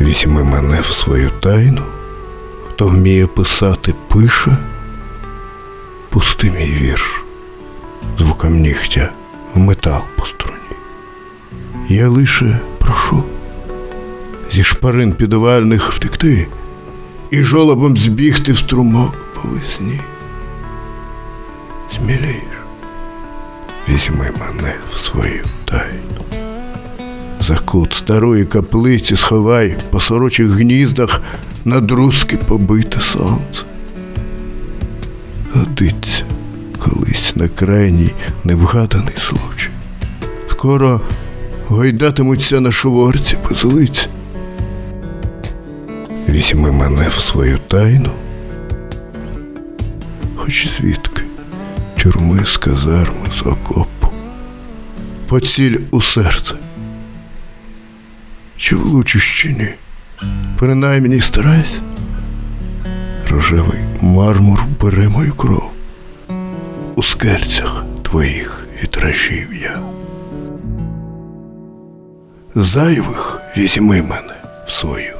Візьми мене в свою тайну, хто вміє писати, пише, пусти мій вірш, звуком нігтя в метал по струні. Я лише прошу зі шпарин підвальних втекти і жолобом збігти в струмок по весні. Сміліш, візьми мене в свою тайну. За кут старої каплиці сховай по сорочих гніздах на друзки побите сонце. Годиться колись на крайній невгаданий случай. Скоро гойдатимуться на шоворці без лиць. Візьми мене в свою тайну, хоч звідки тюрми з казарми з окопу, поціль у серце. Чи влучиш чи ні? Принаймні старайся. Рожевий мармур бере мою кров. У скельцях твоїх вітражів я. Зайвих візьми мене в свою